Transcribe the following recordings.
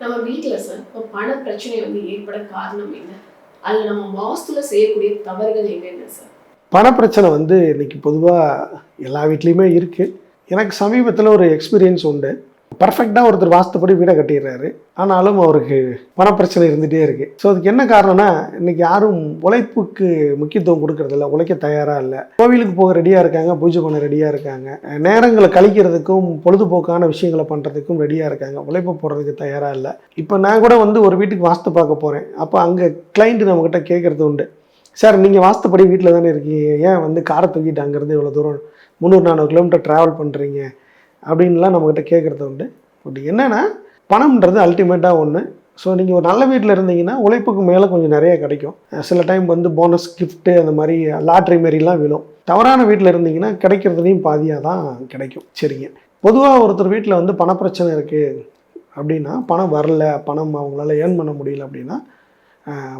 நம்ம வீட்டில் சார் இப்போ பண பிரச்சனை வந்து ஏற்பட காரணம் என்ன? அதில் நம்ம வாஸ்துல செய்யக்கூடிய தவறுகள் என்னென்ன சார் பணப்பிரச்சனை வந்து இன்னைக்கு பொதுவாக எல்லா வீட்லேயுமே இருக்குது எனக்கு சமீபத்தில் ஒரு எக்ஸ்பீரியன்ஸ் உண்டு. பர்ஃபெக்டாக ஒருத்தர் வாஸ்துப்படி வீடை கட்டிடுறாரு. ஆனாலும் அவருக்கு பணப்பிரச்சனை இருந்துகிட்டே இருக்குது ஸோ அதுக்கு என்ன காரணம்னா இன்னைக்கு யாரும் உழைப்புக்கு முக்கியத்துவம் கொடுக்கறதில்ல உழைக்க தயாராக இல்லை. கோவிலுக்கு போக ரெடியாக இருக்காங்க பூஜை பண்ண ரெடியாக இருக்காங்க. நேரங்களை கழிக்கிறதுக்கும் பொழுதுபோக்கான விஷயங்களை பண்ணுறதுக்கும் ரெடியாக இருக்காங்க. உழைப்பு போடுறதுக்கு தயாராக இல்லை. இப்போ நான் கூட வந்து ஒரு வீட்டுக்கு வாஸ்து பார்க்க போகிறேன் அப்போ அங்கே கிளைண்ட்டு நம்மக்கிட்ட கேட்குறது உண்டு. சார் நீங்கள் வாஸ்துப்படி வீட்டில் தானே இருக்கீங்க? ஏன் வந்து காரை தூக்கிட்டு அங்கேருந்து இவ்வளோ தூரம்? முந்நூறு நானூறு கிலோமீட்டர் ட்ராவல் பண்ணுறீங்க அப்படின்லாம் நம்மக்கிட்ட கேட்குறது உண்டு. பட் என்னென்னா பணம்ன்றது அல்டிமேட்டாக ஒன்று ஸோ நீங்கள் ஒரு நல்ல வீட்டில் இருந்தீங்கன்னா உழைப்புக்கு மேலே கொஞ்சம் நிறைய கிடைக்கும். சில டைம் வந்து போனஸ் கிஃப்ட்டு அந்த மாதிரி லாட்ரி மாரிலாம் விழும். தவறான வீட்டில் இருந்தீங்கன்னா கிடைக்கிறதுலையும் பாதியாக தான் கிடைக்கும். சரிங்க. பொதுவாக ஒருத்தர் வீட்டில் வந்து பணப்பிரச்சனை இருக்குது அப்படின்னா பணம் வரல பணம் அவங்களால ஏர்ன் பண்ண முடியல அப்படின்னா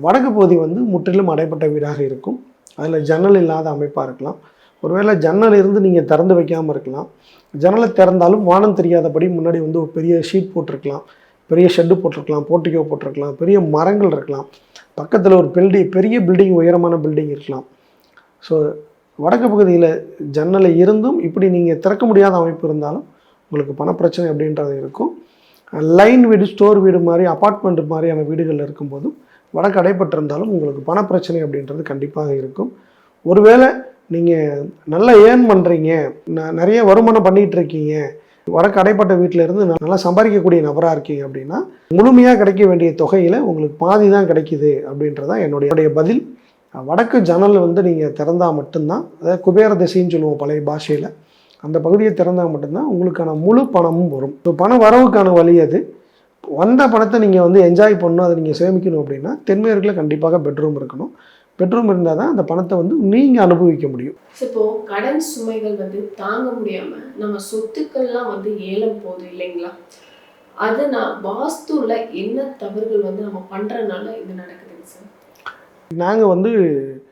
வடக்கு பகுதி வந்து முற்றிலும் அடைப்பட்ட வீடாக இருக்கும். அதில் ஜன்னல் இல்லாத அமைப்பாக இருக்கலாம். ஒருவேளை ஜன்னல் இருந்து நீங்கள் திறந்து வைக்காமல் இருக்கலாம். ஜன்னலை திறந்தாலும் வானம் தெரியாதபடி முன்னாடி வந்து ஒரு பெரிய ஷீட் போட்டிருக்கலாம். பெரிய ஷெட்டு போட்டிருக்கலாம் போர்ட்டிகோ போட்டிருக்கலாம் பெரிய மரங்கள் இருக்கலாம். பக்கத்தில் ஒரு பில்டிங் பெரிய பில்டிங் உயரமான பில்டிங் இருக்கலாம். ஸோ வடக்கு பகுதியில் ஜன்னலை இருந்தும் இப்படி நீங்கள் திறக்க முடியாத அமைப்பு இருந்தாலும் உங்களுக்கு பணப்பிரச்சனை அப்படின்றது இருக்கும். லைன் வீடு ஸ்டோர் வீடு மாதிரி அப்பார்ட்மெண்ட் மாதிரியான வீடுகளில் இருக்கும்போதும் வடக்கு அடைப்பட்டிருந்தாலும் உங்களுக்கு பணப்பிரச்சனை அப்படின்றது கண்டிப்பாக இருக்கும். ஒருவேளை நீங்கள் நல்லா ஏர்ன் பண்ணுறீங்க நிறைய வருமானம் பண்ணிகிட்டு இருக்கீங்க வடக்கு அடைப்பட்ட வீட்டில் இருந்து நல்லா சம்பாதிக்கக்கூடிய நபராக இருக்கீங்க அப்படின்னா முழுமையாக கிடைக்க வேண்டிய தொகையில் உங்களுக்கு பாதி தான் கிடைக்குது அப்படின்றதான் என்னுடைய என்னுடைய பதில். வடக்கு ஜன்னல் வந்து நீங்கள் திறந்தால் மட்டும்தான் அதாவது குபேர திசைன்னு சொல்லுவோம் பழைய பாஷையில். அந்த பகுதியை திறந்தால் மட்டும்தான் உங்களுக்கான முழு பணமும் வரும். ஸோ பண வரவுக்கான வழி அது. வந்த பணத்தை நீங்கள் வந்து என்ஜாய் பண்ணணும் அதை நீங்கள் சேமிக்கணும் அப்படின்னா தென்மேற்கில் கண்டிப்பாக பெட்ரூம் இருக்கணும். பெட்ரோம் இருந்தால் தான் அந்த பணத்தை வந்து நீங்கள் அனுபவிக்க முடியும். இப்போ கடன் சுமைகள் வந்து தாங்க முடியாம நம்ம சொத்துக்கள்லாம் வந்து ஏலம் போகுது இல்லைங்களா? அது நான் வாஸ்துல என்ன தவறுகள் வந்து நம்ம பண்றதுனால இது நடக்குதுங்க சார்? நாங்கள் வந்து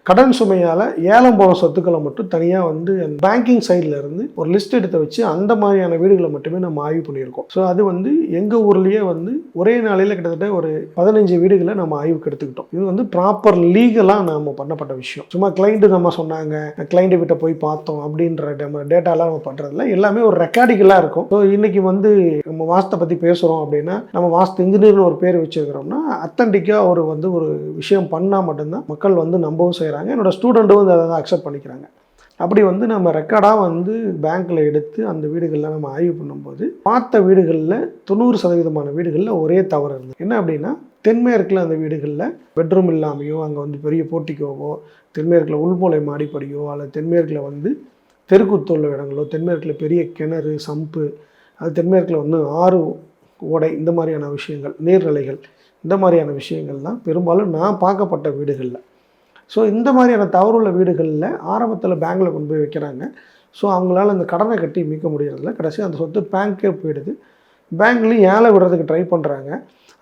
கடன் சுமையால் ஏலம் போன சொத்துக்களை மட்டும் தனியாக வந்து பேங்கிங் சைடில் இருந்து ஒரு லிஸ்ட் எடுத்து வச்சு அந்த மாதிரியான வீடுகளை மட்டுமே நம்ம ஆய்வு பண்ணியிருக்கோம். ஸோ அது வந்து எங்கள் ஊர்லேயே வந்து ஒரே நாளையில் கிட்டத்தட்ட ஒரு பதினஞ்சு வீடுகளை நம்ம ஆய்வுக்கு எடுத்துக்கிட்டோம். இது வந்து ப்ராப்பர் லீகலாக நாம் பண்ணப்பட்ட விஷயம். சும்மா கிளைண்ட்டு நம்ம சொன்னாங்க கிளைண்ட்டு கிட்ட போய் பார்த்தோம் அப்படின்ற நம்ம டேட்டாலாம் நம்ம பண்ணுறதில்ல எல்லாமே ஒரு ரெக்கார்டிக்கலாக இருக்கும். ஸோ இன்றைக்கி வந்து நம்ம வாஸ்தை பற்றி பேசுகிறோம் அப்படின்னா நம்ம வாஸ்து இன்ஜினியர்னு ஒரு பேர் வச்சுருக்கிறோம்னா அத்தன்டிக்காக ஒரு வந்து ஒரு விஷயம் பண்ணால் மட்டும் தான் மக்கள் வந்து நம்பவும் செய்கிறாங்க என்னோட ஸ்டூடெண்ட்டும் வந்து அதை அக்செப்ட் பண்ணிக்கிறாங்க. அப்படி வந்து நம்ம ரெக்கார்டாக வந்து பேங்க்கில் எடுத்து அந்த வீடுகளில் நம்ம ஆய்வு பண்ணும்போது பார்த்த வீடுகளில் தொண்ணூறு சதவீதமான வீடுகளில் ஒரே தவறு இருந்தது. என்ன அப்படின்னா தென்மேற்கில் அந்த வீடுகளில் பெட்ரூம் இல்லாமையோ அங்கே வந்து பெரிய போட்டிக்கோவோ தென்மேற்கில் உள்மூலை மாடிப்படியோ அல்லது தென்மேற்கில் வந்து தெருக்குத்துள்ள இடங்களோ தென்மேற்கில் பெரிய கிணறு சம்பு அது தென்மேற்கில் வந்து ஆறு ஓடை இந்த மாதிரியான விஷயங்கள் நீர்நிலைகள் இந்த மாதிரியான விஷயங்கள் தான் பெரும்பாலும் நான் பார்க்கப்பட்ட வீடுகளில். ஸோ இந்த மாதிரியான தவறுள்ள வீடுகளில் ஆரம்பத்தில் பேங்கில் கொண்டு போய் வைக்கிறாங்க. ஸோ அவங்களால அந்த கடனை கட்டி மீட்க முடியறதில்ல. கடைசி அந்த சொத்து பேங்க்கே போயிடுது. பேங்க்லேயும் ஏழை விடுறதுக்கு ட்ரை பண்ணுறாங்க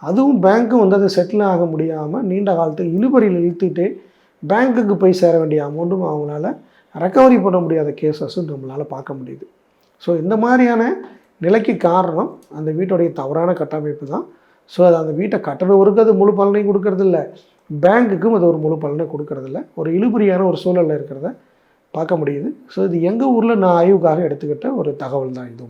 அதுவும் பேங்க்கும் வந்து அதை செட்டில் ஆக முடியாமல் நீண்ட காலத்துக்கு இழுபறியில் இழுத்துட்டே பேங்க்குக்கு போய் சேர வேண்டிய அமௌண்ட்டும் அவங்களால ரெக்கவரி பண்ண முடியாத கேசஸும் நம்மளால் பார்க்க முடியுது. ஸோ இந்த மாதிரியான நிலைக்கு காரணம் அந்த வீட்டுடைய தவறான கட்டமைப்பு தான். ஸோ அது அந்த வீட்டை கட்டணவருக்கு அது முழு பலனையும் கொடுக்கறதில்ல. பேங்க்குக்கும் அது ஒரு முழு பலனை கொடுக்கறதில்ல. ஒரு இழுபறியான ஒரு சூழலில் இருக்கிறத பார்க்க முடியுது. ஸோ இது எங்கள் ஊரில் நான் ஆய்வுக்காக எடுத்துக்கிட்ட ஒரு தகவல் தான் இது